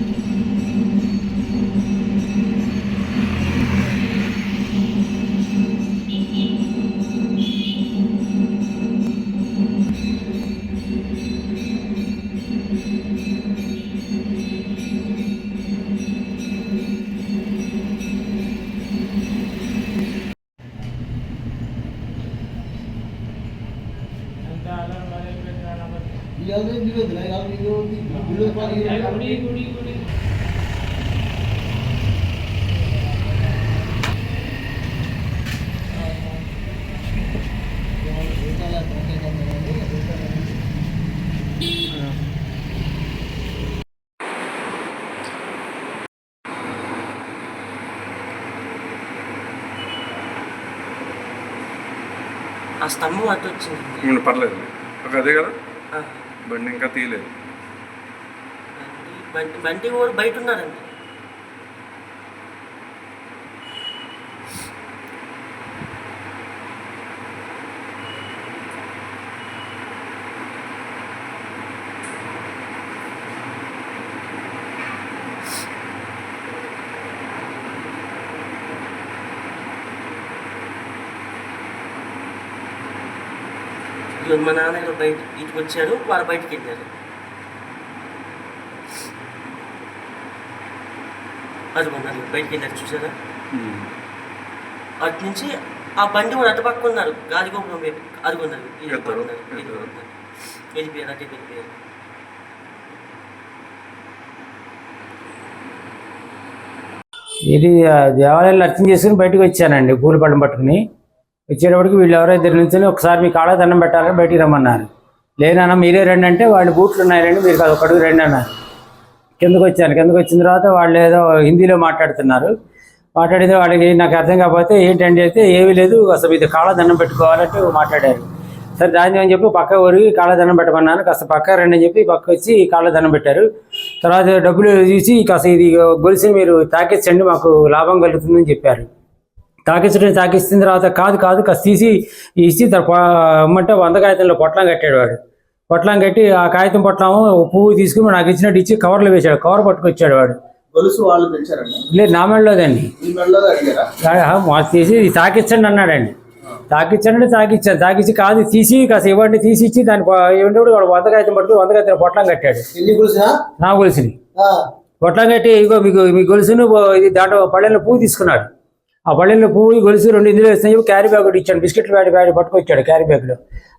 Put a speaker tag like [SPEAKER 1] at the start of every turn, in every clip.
[SPEAKER 1] Thank you. ఆ స్తంభం అటు వచ్చింది.
[SPEAKER 2] పర్లేదు. అదే కదా? బండి ఇంకా తీయలేదు.
[SPEAKER 1] బండి బండి కూడా బయట ఉన్నారండి. ఇదిగో మా నాన్నగారు బయట ఇటుకు వచ్చారు వారు బయటికి వెళ్ళారు. అదిగోన్నారు బయటికి వెళ్ళారు చూసారా. అటు నుంచి ఆ బండి కూడా అటు పక్క ఉన్నారు. గాలిగోపురం వైపు
[SPEAKER 2] ఎత్తారు,
[SPEAKER 1] వెళ్ళిపోతున్నారు
[SPEAKER 2] ఎత్తారు.
[SPEAKER 1] వెళ్ళిపోయారు అటే వెళ్ళిపోయారు.
[SPEAKER 3] ఇది ఆ, దేవాలయాలు అర్చన చేసుకుని బయటకు వచ్చానండి పూల పళ్ళం పట్టుకుని. వచ్చేటప్పటికి వీళ్ళు ఎవరో ఇద్దరు నుంచి ఒకసారి మీ కాళ్ళ దండం పెట్టాలని బయటికి రమ్మన్నారు. లేనన్నా మీరే రండి అంటే వాళ్ళు బూట్లు ఉన్నాయండి మీరు కాదు ఒకడుగు రండి అన్నారు. కిందకు వచ్చాను. కిందకు వచ్చిన తర్వాత వాళ్ళు ఏదో హిందీలో మాట్లాడుతున్నారు. మాట్లాడితే వాళ్ళకి నాకు అర్థం కాకపోతే ఏంటంటే అయితే ఏమీ లేదు అసలు ఇది కాళ్ళదండం పెట్టుకోవాలంటే మాట్లాడారు. సరే దాన్ని అని చెప్పి పక్క ఊరికి కాళ్ళదండం పెట్టమన్నాను. కాస్త పక్క రండి అని చెప్పి పక్క వచ్చి కాళ్ళదండం పెట్టారు. తర్వాత డబ్బులు తీసి కాస్త ఇది గొలిసి మీరు తాకేసండి మాకు లాభం కలుగుతుందని చెప్పారు. తాకించడం తాకిస్తున్న తర్వాత కాదు కాదు కాస్త తీసి ఇచ్చి అమ్మంటే వంద కాగితంలో పొట్లం కట్టాడు వాడు. పొట్లం కట్టి ఆ కాగితం పొట్లం ఓ పువ్వు తీసుకుని నాకు ఇచ్చినట్టు ఇచ్చి కవర్లో వేశాడు కవర్ పట్టుకొచ్చాడు వాడు.
[SPEAKER 4] గొలుసు వాళ్ళు పెంచారండి?
[SPEAKER 3] లేదు నా మెడలోదండి.
[SPEAKER 4] మీ మెడలో అడిగారా?
[SPEAKER 3] మా తీసి తాకిచ్చండి అన్నాడండి. తాకిచ్చండి తాకిచ్చాను. తాకిచ్చి కాదు తీసి కాస్త ఇవ్వండి తీసి ఇచ్చి దాని ఇవ్వండి వాడు వంద కాగితం పట్టుకుని వంద కాగితం పొట్లం కట్టాడు. నా గొలుసుని. పొట్లం కట్టి ఇగో మీకు మీ గొలుసును ఇది దాంట్లో పళ్ళెంలో పువ్వు తీసుకున్నాడు. ఆ పళ్ళెంలో పువ్వు గొలుసు రెండు ఇందులో వేస్తాను చెప్పి క్యారీ బ్యాగ్ ఒకటి ఇచ్చాడు బిస్కెట్ బ్యాగ్ బ్యాగ్ పట్టుకొచ్చాడు క్యారీ బ్యాగ్లో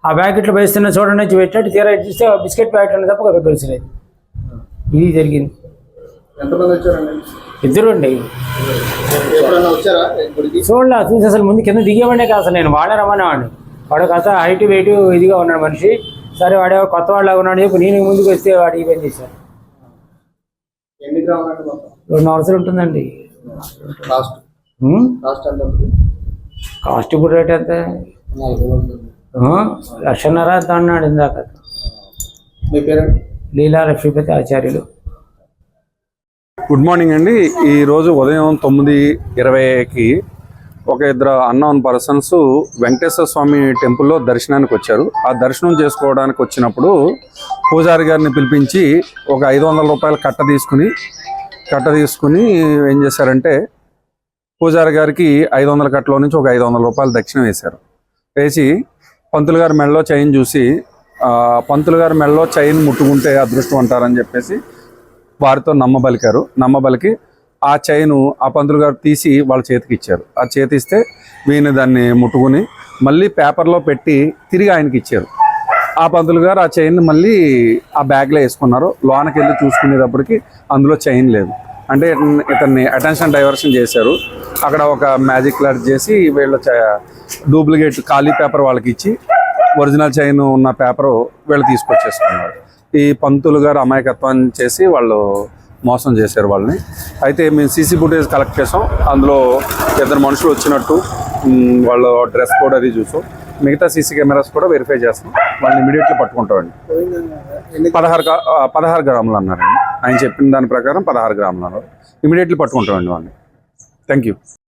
[SPEAKER 3] ఆ బ్యాకెట్లో వేస్తున్న చూడండి వచ్చి పెట్టాడు తీరా చూస్తే ఆ బిస్కెట్ ప్యాకెట్ ఉన్నది తప్ప గొలుసు లేదు. ఇది జరిగింది. ఇద్దరు అండి. చూడలే చూసి అసలు ముందు కింద దిగేవాడే కాదు అసలు నేను వాడే రమ్మనేవాడిని. వాడు కాస్త హైట్ వెయిట్ ఇదిగా ఉన్నాడు మనిషి. సరే వాడే కొత్త వాళ్ళగా ఉన్నాడు చెప్పి నేను ముందుకు వస్తే వాడు ఈ పని చేశాను రెండు అవసరం ఉంటుందండి.
[SPEAKER 4] కాస్ట్
[SPEAKER 3] ఉం?
[SPEAKER 4] కాస్ట్
[SPEAKER 3] ఇప్పుడు రేట్ ఎంత? లక్షన్నర ఎంత అన్నాడు ఇందాక.
[SPEAKER 4] మీ
[SPEAKER 3] లీలా లక్ష్మీపతి ఆచార్యులు.
[SPEAKER 2] గుడ్ మార్నింగ్ అండి. ఈరోజు ఉదయం తొమ్మిది ఇరవైకి ఒక ఇద్దరు అన్నోన్ పర్సన్స్ వెంకటేశ్వర స్వామి టెంపుల్లో దర్శనానికి వచ్చారు. ఆ దర్శనం చేసుకోవడానికి వచ్చినప్పుడు పూజారి గారిని పిలిపించి ఒక ఐదు వందల రూపాయల కట్ట తీసుకుని కట్ట తీసుకుని ఏం చేశారంటే పూజారి గారికి ఐదు వందల కట్టలో నుంచి ఒక ఐదు వందల రూపాయలు దక్షిణ వేశారు. వేసి పంతులు గారి మెడలో చైన్ చూసి పంతులు గారి మెడలో చైన్ ముట్టుకుంటే అదృష్టం అంటారని చెప్పేసి వారితో నమ్మబలికారు. నమ్మబలికి ఆ చైను ఆ పంతులు గారు తీసి వాళ్ళ చేతికి ఇచ్చారు. ఆ చేతి ఇస్తే వీని దాన్ని ముట్టుకుని మళ్ళీ పేపర్లో పెట్టి తిరిగి ఆయనకి ఇచ్చారు. ఆ పంతులు గారు ఆ చైన్ మళ్ళీ ఆ బ్యాగ్లో వేసుకున్నారు. లోనకి వెళ్ళి చూసుకునేటప్పటికి అందులో చైన్ లేదు. అంటే ఇతన్ని- ఇతన్ని అటెన్షన్ డైవర్షన్ చేశారు. అక్కడ ఒక మ్యాజిక్ లైట్ చేసి వీళ్ళ డూప్లికేట్ ఖాళీ పేపర్ వాళ్ళకి ఇచ్చి ఒరిజినల్ చైన్ ఉన్న పేపర్ వీళ్ళు తీసుకొచ్చేసుకున్నారు. ఈ పంతులు గారు అమాయకత్వం చేసి వాళ్ళు మోసం చేశారు వాళ్ళని. అయితే మేము సీసీ ఫుటేజ్ కలెక్ట్ చేసాం. అందులో ఇద్దరు మనుషులు వచ్చినట్టు వాళ్ళు వాళ్ళ డ్రెస్ కోడ్ అది చూసాం. మిగతా సీసీ కెమెరాస్ కూడా వెరిఫై చేస్తాం. వాళ్ళని ఇమీడియట్లీ పట్టుకుంటామండి. పదహారు పదహారు గ్రాములు అన్నారండి. ఆయన చెప్పిన దాని ప్రకారం పదహారు గ్రాములు ఇమీడియట్లీ పట్టుకుంటామండి వాళ్ళని. Thank you